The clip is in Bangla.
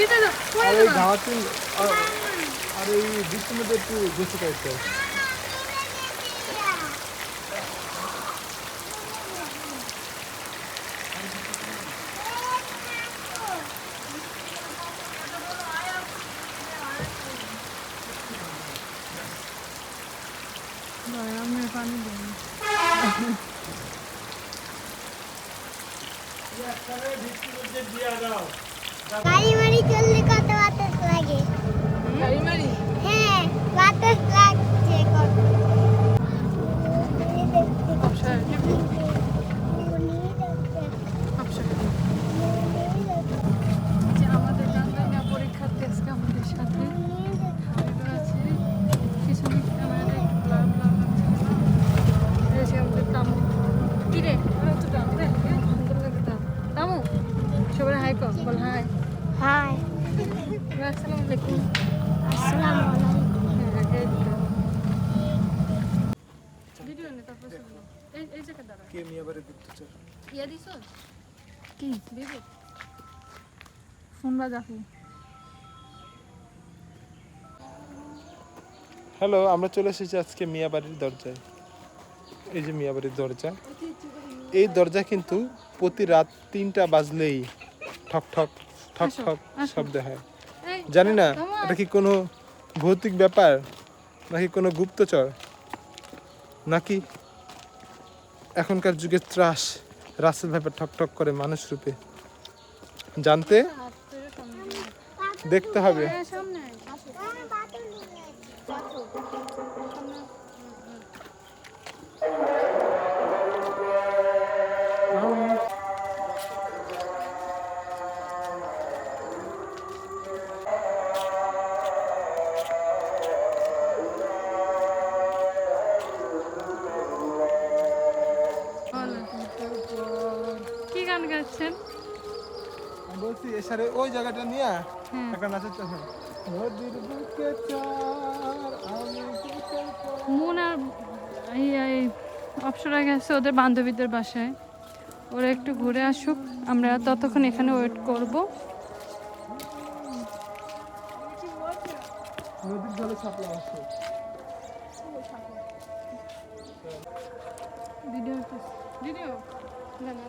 अरे गावातून अरे बीचमध्ये तो तू गोष्टी काय तर पानी देंगे। গাড়ি মারি চললে হাই কর বল হাই। হাই। আসসালামু আলাইকুম আসসালামু আলাইকুম হ্যাঁ এই তো। ভিডিও নে তারপর শুনব। এই এই জায়গা দাঁড়া। কে মিয়াবাড়ি ঘুরতে চায়? ইয়া দিছো? কি? দিবি? ফোন বাজাবো। হ্যালো আমরা চলে এসেছি আজকে মিয়াবাড়ির দরজায়। এই যে মিয়াবাড়ির দরজা। এই দরজা কিন্তু প্রতি রাত তিনটা বাজলেই ঠক ঠক ঠক ঠক শব্দ হয়। জানি না এটা কি কোনো ভৌতিক ব্যাপার নাকি কোনো গুপ্তচর? নাকি এখনকার যুগের ত্রাস রাসেল ভাইপার ঠক ঠক করে মানুষ রূপে? জানতে। দেখতে হবে। কি গান গাচ্ছেন বলছি এসারে ওই জায়গাটা নিয়ে হ্যাঁ। একটা নাচের তখন নদীর বুকে চার আমি বুকের মন আর এই এই অপসরা গেছে ওদের বান্ধবীদের বাসায়। ওরা একটু ঘুরে আসুক আমরা ততক্ষণ এখানে ওয়েট করব। নদীর জলে ছাপলা আসছে। ভিডিও ভিডিও না না